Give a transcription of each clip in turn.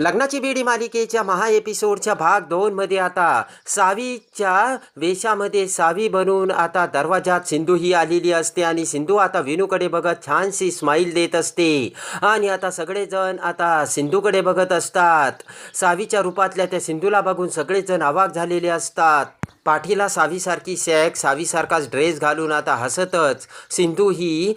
लग्नाची बेडी मालिकेच्या महा एपिसोडच्या भाग दोन मध्ये आता सावीच्या वेशामध्ये सावी बनून आता दरवाजात सिंधू ही आलेली असते आणि सिंधू आता विनूकडे बघत छानशी स्माईल देत असते. आणि आता सगळेजण आता सिंधूकडे बघत असतात. सावीच्या रूपातल्या त्या सिंधूला बघून सगळेजण अवाक झालेले असतात. पाठीला सावीसारखी सॅक सावीसारखाच ड्रेस घालून आता हसतच. सिंधू ही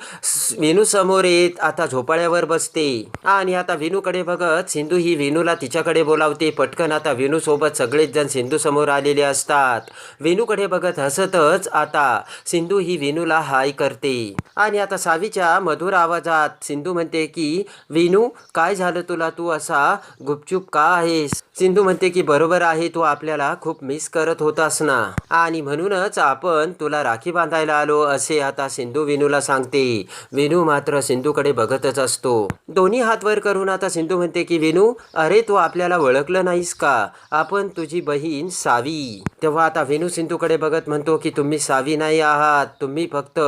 वेणूसमोर येत आता झोपाळ्यावर बसते. आणि आता वेणूकडे बघत सिंधू ही वेणूला तिच्याकडे बोलावते. पटकन आता वेणूसोबत सगळेच जण सिंधू समोर आलेले असतात. वेणूकडे बघत हसतच आता सिंधू ही वेणूला हाय करते. आणि आता सावीच्या मधुर आवाजात सिंधू म्हणते की वेणू काय झालं तुला? तू असा गुपचूप का आहेस? सिंधू म्हणते की बरोबर आहे. तू आपल्याला खूप मिस करत होतास ना. आणि म्हणूनच आपण तुला राखी बांधायला आलो असे आता सिंधू विनूला सांगते. विनू मात्र सिंधूकडे बघतच असतो. दोन्ही हात वर करून आता सिंधू म्हणते की विनू अरे तू आपल्याला ओळखलं नाहीस का? आपण तुझी बहीण सावी. तेव्हा आता विनू सिंधूकडे बघत म्हणतो की तुम्ही सावी नाही आहात. तुम्ही फक्त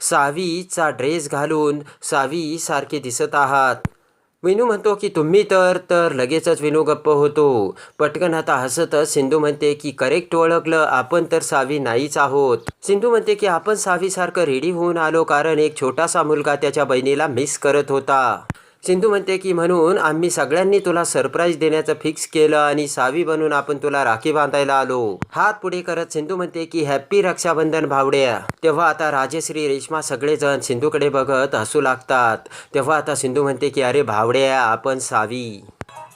सावीचा ड्रेस घालून सावी सारखे दिसत आहात. विनू म्हणतो की तुम्ही तर तर लगेचच विनू गप्प होतो. पटकन आता हसतच सिंधू म्हणते की करेक्ट ओळखलं आपण तर सावी नाहीच आहोत. सिंधू म्हणते की आपण सावीसारखं रेडी होऊन आलो कारण एक छोटासा मुलगा त्याच्या बहिणीला मिस करत होता. सिंधू म्हणते की म्हणून आम्ही सगळ्यांनी तुला सरप्राईज देण्याचं फिक्स केलं आणि सावी बनून आपण तुला राखी बांधायला आलो. हात पुढे करत सिंधू म्हणते की हॅप्पी रक्षाबंधन भावड्या. तेव्हा आता राजेश्री रेश्मा सगळेजण सिंधूकडे बघत हसू लागतात. तेव्हा आता सिंधू म्हणते की अरे भावड्या आपण सावी.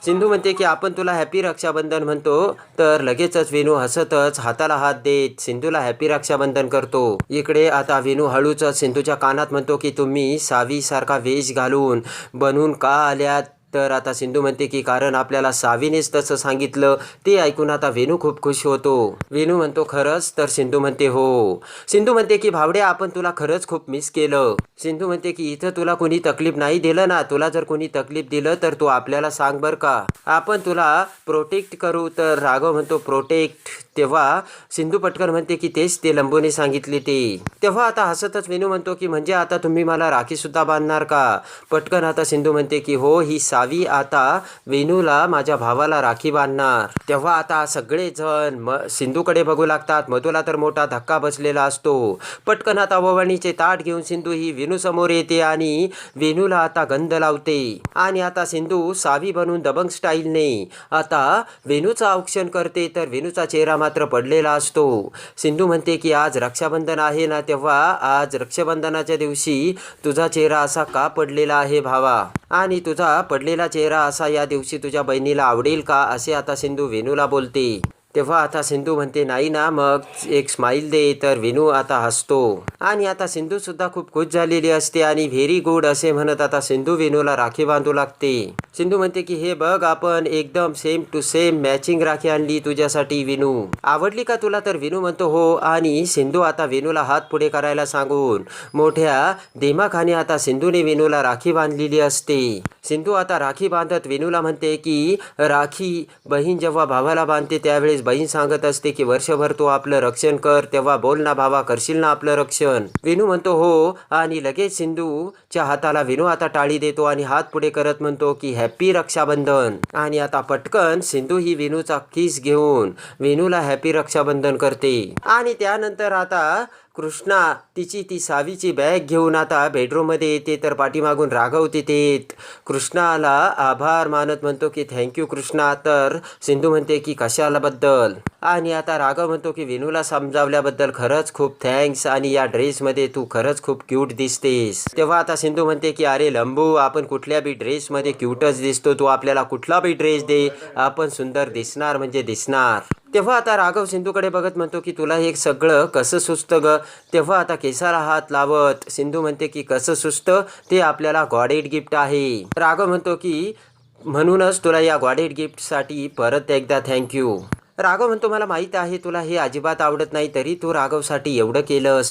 सिंधू म्हणते की आपण तुला हॅपी रक्षाबंधन म्हणतो तर लगेचच विनू हसतच हाताला हात देत सिंधूला हॅपी रक्षाबंधन करतो. इकडे आता विनू हळूच सिंधूच्या कानात म्हणतो की तुम्ही सावीसारखा वेश घालून बनून का आल्यात? तर आता सिंधू म्हणते की कारण आपल्याला सावीनेच तसं सांगितलं. ते ऐकून आता वेणू खूप खुश होतो. वेणू म्हणतो खरंच? तर सिंधू म्हणते हो. सिंधू म्हणते की भावड्या आपण तुला खरंच खूप मिस केलं. सिंधू म्हणते की इथं तुला कोणी तकलीफ नाही दिलं ना? तुला जर कोणी तकलीफ दिलं तर तू आपल्याला सांग बर का. आपण तुला प्रोटेक्ट करू. तर राघव म्हणतो प्रोटेक्ट तेव्हा सिंधू पटकन म्हणते की तेच ते लंबूने सांगितले ते. तेव्हा आता हसतच वेणू म्हणतो की म्हणजे आता तुम्ही मला राखीसुद्धा बांधणार का? पटकन आता सिंधू म्हणते की हो ही सावी आता वेणूला माझ्या भावाला राखी बांधणार. तेव्हा आता सगळेजण म सिंधूकडे बघू लागतात. मधूला तर मोठा धक्का बसलेला असतो. पटकन आता ववणीचे ताट घेऊन सिंधू ही वेणू समोर येते आणि वेणूला आता गंध लावते. आणि आता सिंधू सावी बनून दबंग स्टाईलने आता वेणूचं औक्षण करते. तर वेणूचा चेहरा मात्र पडलेला असतो. सिंधू म्हणते की आज रक्षाबंधन आहे ना तेव्हा? आज रक्षाबंधनाच्या दिवशी तुझा चेहरा असा का पडलेला आहे भावा? आणि तुझा पडलेला चेहरा असा या दिवशी तुझ्या बहिणीला आवडेल का? असे आता सिंधू वेणूला बोलते. तेव्हा आता सिंधू म्हणते नाही ना मग एक स्माईल दे तर विनू आता हसतो. आणि आता सिंधू सुद्धा खूप खुश झालेली असते आणि व्हेरी गुड असे म्हणत आता सिंधू विनूला राखी बांधू लागते. सिंधू म्हणते की हे बघ आपण एकदम same to same matching rakhi आणली तुझ्यासाठी विनू. आवडली का तुला? तर विनू म्हणतो हो. आणि सिंधू आता विनूला हात पुढे करायला सांगून मोठ्या दिमाखाने आता सिंधूने विनूला राखी बांधलेली असते. सिंधू आता राखी बांधत विनूला म्हणते की राखी बहीण जेव्हा भावाला बांधते त्यावेळेस बहीण सांगत असते की वर्षभर तू आपलं रक्षण कर तेव्हा बोल ना भावा करशील ना आपलं रक्षण? विनू म्हणतो हो. आणि लगेच सिंधूच्या हाताला विनू आता टाळी देतो आणि हात पुढे करत म्हणतो की हॅपी रक्षाबंधन. आणि आता पटकन सिंधू ही विनूचा किस घेऊन विनूला हॅपी रक्षाबंधन करते. आणि त्यानंतर आता कृष्णा तिची ती सावीची बॅग घेऊन आता बेडरूममध्ये येते तर पाठीमागून राघव तिथे येत. कृष्णाला आभार मानत म्हणतो की थँक्यू कृष्णा. तर सिंधू म्हणते की कशालाबद्दल आणि आता राघव म्हणतो की विनूला समजावल्याबद्दल खरंच खूप थँक्स आणि या ड्रेसमध्ये तू खरंच खूप क्यूट दिसतेस. तेव्हा आता सिंधू म्हणते की अरे लंबू आपण कुठल्या बी ड्रेसमध्ये क्यूटच दिसतो तू आपल्याला कुठला बी ड्रेस दे आपण सुंदर दिसणार म्हणजे दिसणार. तेव्हा आता राघव सिंधूकडे बघत म्हणतो की तुला हे सगळं कसं सुचतं ग? तेव्हा आता केसाला हात लावत सिंधू म्हणते की कसं सुचतं? ते आपल्याला गॉडेड गिफ्ट आहे. राघव म्हणतो की म्हणूनच तुला या गॉडेड गिफ्टसाठी परत एकदा थँक्यू राघव म्हणतो मला माहीत आहे तुला हे अजिबात आवडत नाही तरी तू राघवसाठी एवढं केलंस.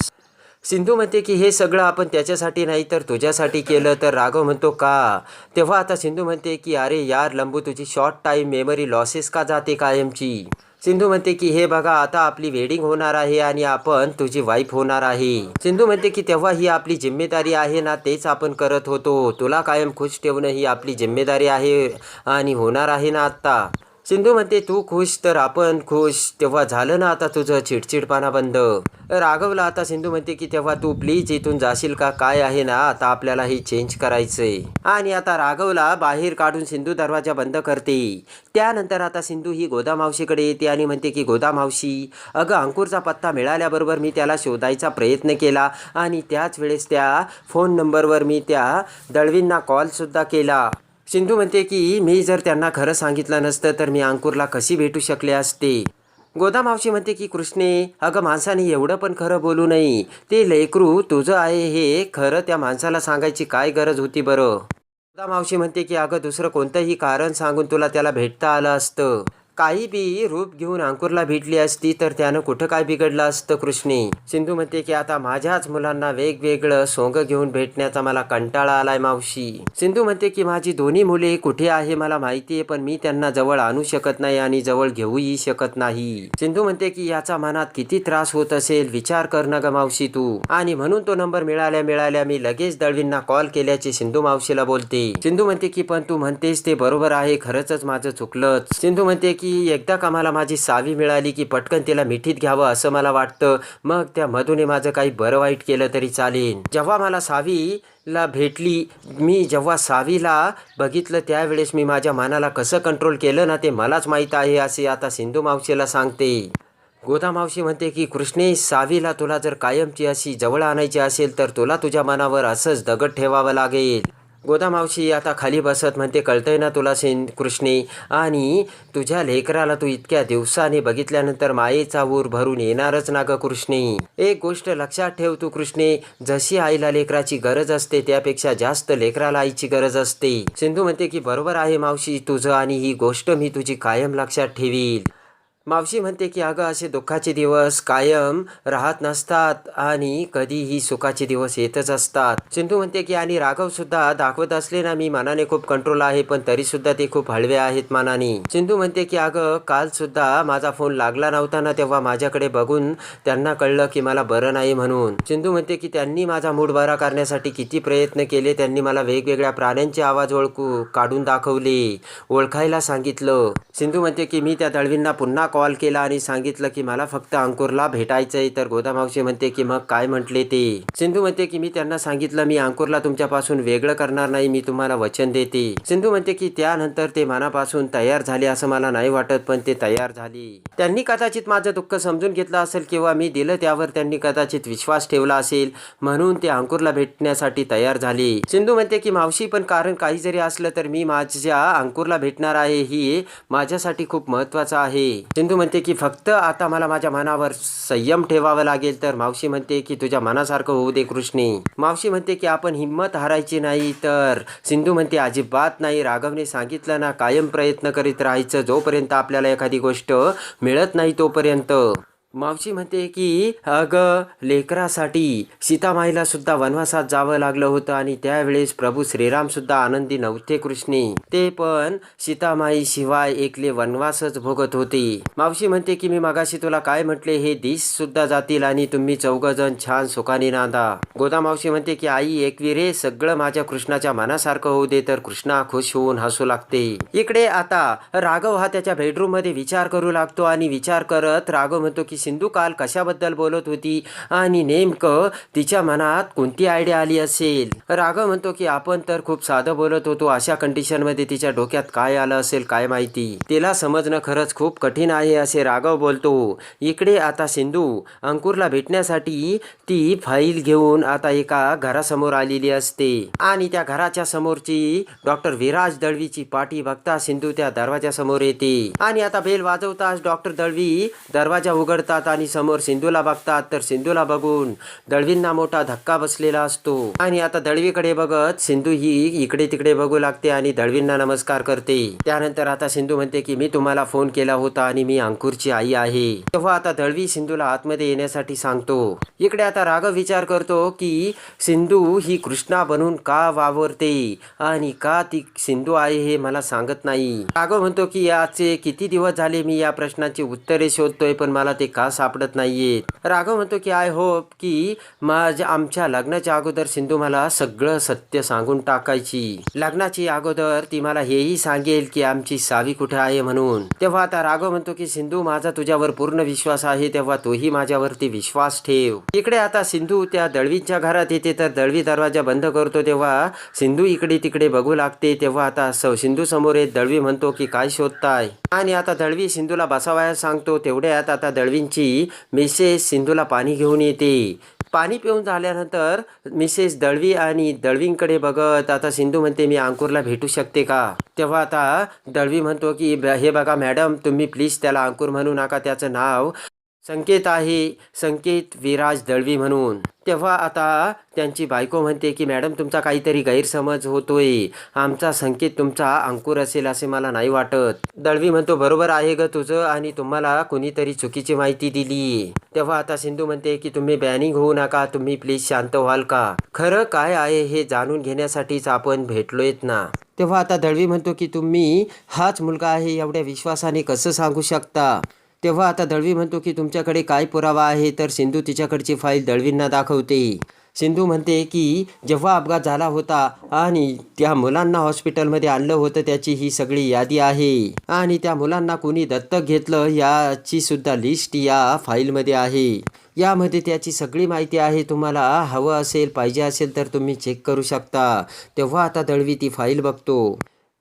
सिंधू म्हणते की हे सगळं आपण त्याच्यासाठी नाही तर तुझ्यासाठी केलं. तर राघव म्हणतो का? तेव्हा आता सिंधू म्हणते की अरे यार लंबू तुझी शॉर्ट टाईम मेमरी लॉसेस का जाते कायमची? सिंधू म्हणते की हे बघा आता आपली वेडिंग होणार आहे आणि आपण तुझी वाईफ होणार आहे. सिंधू म्हणते की तेव्हा ही आपली जिम्मेदारी आहे ना तेच आपण करत होतो. तुला कायम खुश ठेवणं ही आपली जिम्मेदारी आहे आणि होणार आहे ना आत्ता. सिंधू म्हणते तू खुश तर आपण खुश. तेव्हा झालं ना आता तुझं चिडचिडपणा बंद. राघवला आता सिंधू म्हणते की तेव्हा तू प्लीज इथून जाशील का? काय आहे ना? आता आपल्याला हे चेंज करायचंय. आणि आता राघवला बाहेर काढून सिंधू दरवाजा बंद करते. त्यानंतर आता सिंधू ही गोदा मावशीकडे येते आणि म्हणते की गोदा मावशी अगं अंकुरचा पत्ता मिळाल्याबरोबर मी त्याला शोधायचा प्रयत्न केला आणि त्याच वेळेस त्या फोन नंबरवर मी त्या दळवींना कॉलसुद्धा केला. सिंधू म्हणते की मी जर त्यांना खरं सांगितलं नसतं तर मी अंकुरला कशी भेटू शकले असते? गोदा मावशी म्हणते की कृष्णे अगं माणसाने एवढं पण खरं बोलू नये. ते लेकरू तुझं आहे हे खरं त्या माणसाला सांगायची काय गरज होती बरं? गोदा मावशी म्हणते की अगं दुसरं कोणतंही कारण सांगून तुला त्याला भेटता आलं असतं. काही बी रूप घेऊन अंकुरला भेटली असती तर त्यानं कुठं काय बिघडलं असतं कृष्णे? सिंधू म्हणते की आता माझ्याच मुलांना वेगवेगळं सोंग घेऊन भेटण्याचा मला कंटाळा आलाय मावशी. सिंधू म्हणते की माझी दोन्ही मुले कुठे आहे मला माहिती आहे पण मी त्यांना जवळ आणू शकत नाही आणि जवळ घेऊही शकत नाही. सिंधू म्हणते की याचा मनात किती त्रास होत असेल विचार कर ना ग मावशी तू. आणि म्हणून तो नंबर मिळाल्या मिळाल्या मी लगेच दळवींना कॉल केल्याचे सिंधू मावशीला बोलते. सिंधू म्हणते की पण तू म्हणतेस ते बरोबर आहे खरंच माझं चुकलंच. सिंधू म्हणते की की एकदा का मला माझी सावी मिळाली की पटकन तिला मिठीत घ्यावं असं मला वाटतं. मग त्या मधूने माझं काही बरं वाईट केलं तरी चालेल. जेव्हा मला सावी ला भेटली मी जेव्हा सावीला बघितलं त्यावेळेस मी माझ्या मनाला कसं कंट्रोल केलं ना ते मलाच माहीत आहे असे आता सिंधू मावशीला सांगते. गोदा मावशी म्हणते की कृष्णे सावीला तुला जर कायमची अशी जवळ आणायची असेल तर तुला तुझ्या मनावर असंच दगड ठेवावं लागेल. गोदा मावशी आता खाली बसत म्हणते कळतंय ना तुला सेन कृष्णे? आणि तुझ्या लेकराला तू इतक्या दिवसाने बघितल्यानंतर मायेचा ऊर भरून येणारच ना ग कृष्णे? एक गोष्ट लक्षात ठेव तू कृष्णे जशी आईला लेकराची गरज असते त्यापेक्षा जास्त लेकराला आईची गरज असते. सिंधू म्हणते की बरोबर आहे मावशी तुझं आणि ही गोष्ट मी तुझी कायम लक्षात ठेवील. मावशी म्हणते की अगं असे दुःखाचे दिवस कायम राहत नसतात आणि कधीही सुखाचे दिवस येतच असतात. सिंधू म्हणते की आणि राघव सुद्धा दाखवत असले ना मी मनाने खूप कंट्रोल आहे पण तरी सुद्धा ते खूप हळवे आहेत मनाने. सिंधू म्हणते की अगं काल सुद्धा माझा फोन लागला नव्हता ना तेव्हा माझ्याकडे बघून त्यांना कळलं की मला बरं नाही म्हणून. सिंधू म्हणते की त्यांनी माझा मूड बरा करण्यासाठी किती प्रयत्न केले त्यांनी मला वेगवेगळ्या प्राण्यांचे आवाज ओळखू काढून दाखवले ओळखायला सांगितलं. सिंधू म्हणते की मी त्या दळवींना पुन्हा कॉल केला आणि सांगितलं की मला फक्त अंकुरला भेटायचंय. तर गोदा मावशी म्हणते की मग काय म्हटले ते? सिंधू म्हणते की मी त्यांना सांगितलं मी अंकुरला तुमच्यापासून वेगळं करणार नाही मी तुम्हाला वचन देते. सिंधू म्हणते की त्यानंतर ते मनापासून तयार झाले असं मला नाही वाटत पण ते तयार झाले. त्यांनी कदाचित माझं दुःख समजून घेतलं असेल किंवा मी दिलं त्यावर त्यांनी कदाचित विश्वास ठेवला असेल म्हणून ते अंकुरला भेटण्यासाठी तयार झाले. सिंधू म्हणते की मावशी पण कारण काही जरी असलं तर मी माझ्या अंकुरला भेटणार आहे ही माझ्यासाठी खूप महत्वाचं आहे. सिंधू म्हणते की फक्त आता मला माझ्या मनावर संयम ठेवावा लागेल. तर मावशी म्हणते की तुझ्या मनासारखं होऊ दे कृष्णे. मावशी म्हणते की आपण हिंमत हारायची नाही. तर सिंधू म्हणते अजिबात नाही. राघवने सांगितलं ना कायम प्रयत्न करीत राहायचं. जोपर्यंत आपल्याला एखादी गोष्ट मिळत नाही तोपर्यंत. मावशी म्हणते की अगं लेकरासाठी सीतामाईला सुद्धा वनवासात जावं लागलं होतं आणि त्यावेळेस प्रभू श्रीराम सुद्धा आनंदी नव्हते कृष्णे. ते पण सीतामाई शिवाय एकले वनवासच भोगत होते. मावशी म्हणते की मी मगाशी तुला काय म्हटले हे दिस सुद्धा जातील आणि तुम्ही चौघ जण छान सुखाने नांदा. गोदा मावशी म्हणते की आई एकवी रे सगळं माझ्या कृष्णाच्या मनासारखं होऊ दे तर कृष्णा खुश होऊन हसू लागते. इकडे आता राघव हा त्याच्या बेडरूममध्ये विचार करू लागतो आणि विचार करत राघव म्हणतो की सिंधू काल कशाबद्दल बोलत होती आणि नेमकं तिच्या मनात कोणती आयडिया आली असेल? राघव म्हणतो की आपण तर खूप साधं बोलत होतो. अशा कंडिशनमध्ये तिच्या डोक्यात काय आलं असेल काय माहिती? तिला समजणं खरंच खूप कठीण आहे असे राघव बोलतो. इकडे आता सिंधू अंकुरला भेटण्यासाठी ती फाईल घेऊन आता एका घरासमोर आलेली असते. आणि त्या घराच्या समोरची डॉक्टर विराज दळवीची पाठी बघता सिंधू त्या दरवाजासमोर येते. आणि आता बेल वाजवताच डॉक्टर दळवी दरवाजा उघडता करतात आणि समोर सिंधूला बघतात तर सिंधूला बघून दळवींना मोठा धक्का बसलेला असतो. आणि आता दळवीकडे बघत सिंधू ही इकडे तिकडे बघू लागते आणि दळवींना नमस्कार करते. त्यानंतर आता सिंधू म्हणते की मी तुम्हाला फोन केला होता आणि मी अंकुरची आई आहे. तेव्हा आता दळवी सिंधूला आतमध्ये येण्यासाठी सांगतो. इकडे आता राघव विचार करतो की सिंधू ही कृष्णा बनून का वावरते? आणि का ती सिंधू आहे हे मला सांगत नाही. राघव म्हणतो की याचे किती दिवस झाले मी या प्रश्नाची उत्तरे शोधतोय पण मला ते का सापडत नाहीयेत राघव म्हणतो की आय होप की माझ्या आमच्या लग्नाच्या अगोदर सिंधू मला सगळं सत्य सांगून टाकायची. लग्नाची अगोदर ती मला हेही सांगेल की आमची सावी कुठे आहे म्हणून. तेव्हा आता राघव म्हणतो की सिंधू माझा तुझ्यावर पूर्ण विश्वास आहे तेव्हा तोही माझ्यावरती विश्वास ठेव. इकडे आता सिंधू त्या दळवीच्या घरात येते तर दळवी दरवाजा बंद करतो तेव्हा सिंधू इकडे तिकडे बघू लागते. तेव्हा आता स- सिंधू समोर येत दळवी म्हणतो की काय शोधताय? आणि आता दळवी सिंधूला बसावायला सांगतो तेवढ्यात आता दळवींची मिसेस सिंधूला पाणी घेऊन येते. पाणी पिऊन झाल्यानंतर मिसेस दळवी आणि दळवींकडे बघत आता सिंधू म्हणते मी अंकुरला भेटू शकते का? तेव्हा आता दळवी म्हणतो की "ब- हे बघा मॅडम तुम्ही प्लीज त्याला अंकुर म्हणू नका त्याचं नाव संकेत आहे. संकेत विराज दळवी म्हणून. तेव्हा आता त्यांची बायको म्हणते की मॅडम तुमचा काहीतरी गैरसमज होतोय. आमचा संकेत तुमचा अंकुर असेल असे मला नाही वाटत. दळवी म्हणतो बरोबर आहे ग तुझं आणि तुम्हाला कुणीतरी चुकीची माहिती दिली. तेव्हा आता सिंधू म्हणते की तुम्ही बॅनिंग होऊ नका तुम्ही प्लीज शांत व्हाल का? खरं काय आहे हे जाणून घेण्यासाठीच आपण भेटलोयत ना. तेव्हा आता दळवी म्हणतो की तुम्ही हाच मुलगा आहे एवढ्या विश्वासाने कसं सांगू शकता? तेव्हा आता दळवी म्हणतो की तुमच्याकडे काय पुरावा आहे? तर सिंधू तिच्याकडची फाईल दळवींना दाखवते. सिंधू म्हणते की जेव्हा अपघात झाला होता आणि त्या मुलांना हॉस्पिटलमध्ये आणलं होतं त्याची ही सगळी यादी आहे. आणि त्या मुलांना कुणी दत्तक घेतलं याची सुद्धा लिस्ट या फाईलमध्ये आहे. यामध्ये त्याची सगळी माहिती आहे. तुम्हाला हवं असेल पाहिजे असेल तर तुम्ही चेक करू शकता. तेव्हा आता दळवी ती फाईल बघतो.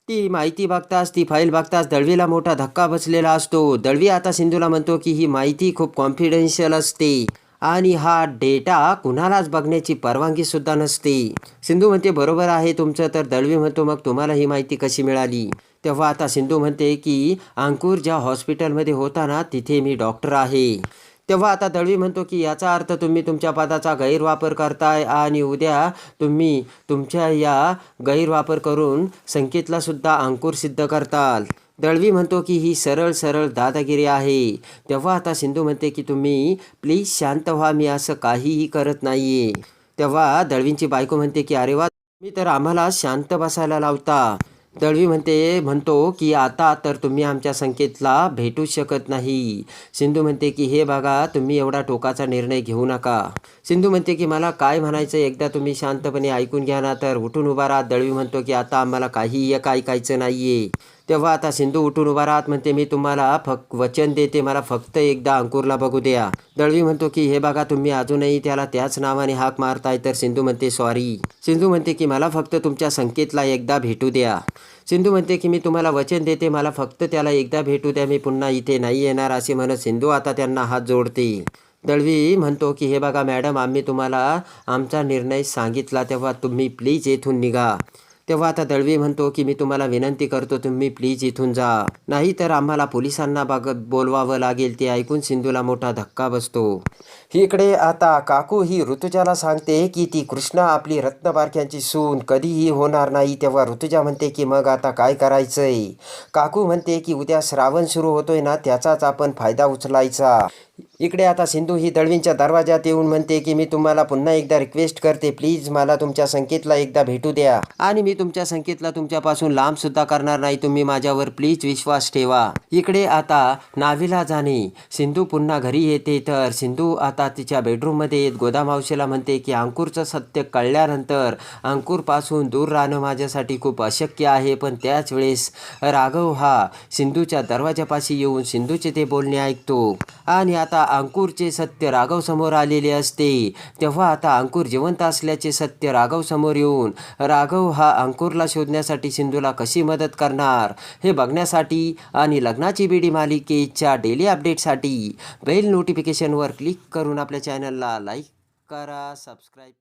ती माहिती बघताच ती फाईल बघताच दळवीला मोठा धक्का बसलेला असतो. दळवी आता सिंधूला म्हणतो की ही माहिती खूप कॉन्फिडेन्शियल असते आणि हा डेटा कुणालाच बघण्याची परवानगी सुद्धा नसते. सिंधू म्हणते बरोबर आहे तुमचं तर दळवी म्हणतो मग तुम्हाला ही माहिती कशी मिळाली? तेव्हा आता सिंधू म्हणते की अंकुर ज्या हॉस्पिटलमध्ये होता ना तिथे मी डॉक्टर आहे. तेव्हा आता दळवी म्हणतो की याचा अर्थ तुम्ही तुमच्या पदाचा गैरवापर करताय आणि उद्या तुम्ही तुमच्या या गैरवापर करून संकेतला सुद्धा अंकुर सिद्ध करताल. दळवी म्हणतो की ही सरळ सरळ दादागिरी आहे. तेव्हा आता सिंधू म्हणते की तुम्ही प्लीज शांत व्हा मी असं काहीही करत नाही तेव्हा दळवींची बायको म्हणते की अरे वा मी तर आम्हाला शांत बसायला लावता. दळवी म्हणते म्हणतो की आता तर तुम्ही आमच्या संकेतला भेटू शकत नाही. सिंधू म्हणते की हे बघा तुम्ही एवढा टोकाचा निर्णय घेऊ नका. सिंधू म्हणते की मला काय म्हणायचं एकदा तुम्ही शांतपणे ऐकून घ्या ना तर उठून उभा राहत दळवी म्हणतो की आता आम्हाला काही एक ऐकायचं नाही आहे तेव्हा आता सिंधू उठून उभा राहत म्हणते मी तुम्हाला फक वचन देते मला फक्त एकदा अंकुरला बघू द्या. दळवी म्हणतो की हे बघा तुम्ही अजूनही त्याला त्याच नावाने हाक मारताय. तर सिंधू म्हणते सॉरी. सिंधू म्हणते की मला फक्त तुमच्या संकेतला एकदा भेटू द्या. सिंधू म्हणते की मी तुम्हाला वचन देते मला फक्त त्याला एकदा भेटू द्या मी पुन्हा इथे नाही येणार असे म्हणत सिंधू आता त्यांना हात जोडते. दळवी म्हणतो की हे बघा मॅडम आम्ही तुम्हाला आमचा निर्णय सांगितला तेव्हा तुम्ही प्लीज येथून निघा. तेव्हा आता दळवी म्हणतो की मी तुम्हाला विनंती करतो तुम्ही प्लीज इथून जा. नाही तर आम्हाला पोलिसांना बाग बोलवावं लागेल ते ऐकून सिंधूला मोठा धक्का बसतो. इकडे आता काकू ही ऋतुजाला सांगते की ती कृष्णा आपली रत्नबारक्यांची सून कधीही होणार नाही. तेव्हा ऋतुजा म्हणते की मग आता काय करायचंय? काकू म्हणते की उद्या श्रावण सुरू होतोय ना त्याचाच आपण फायदा उचलायचा. इकडे आता सिंधू ही दळवींच्या दरवाजात येऊन म्हणते की मी तुम्हाला पुन्हा एकदा रिक्वेस्ट करते. प्लीज मला तुमच्या संकेतला एकदा भेटू द्या. आणि मी तुमच्या संकेतला तुमच्यापासून लांब सुद्धा करणार नाही. तुम्ही माझ्यावर प्लीज विश्वास ठेवा. इकडे आता नावीला जाणे. सिंधू पुन्हा घरी येते. तर सिंधू आता तिच्या बेडरूममध्ये येत गोदामावशीला म्हणते की अंकुरचं सत्य कळल्यानंतर अंकुरपासून दूर राहणं माझ्यासाठी खूप अशक्य आहे. पण त्याच वेळेस राघव हा सिंधूच्या दरवाजापाशी येऊन सिंधूचे ते बोलणे ऐकतो. आणि आता आता अंकुरचे सत्य राघव समोर आलेले असते. तेव्हा आता अंकुर जिवंत असल्याचे सत्य राघव समोर येऊन राघव हा अंकुरला शोधण्यासाठी सिंधूला कशी मदत करणार? हे बघण्यासाठी आणि लग्नाची बेडी मालिकेच्या डेली अपडेटसाठी बेल नोटिफिकेशनवर क्लिक करून आपल्या चॅनलला लाईक करा सबस्क्राईब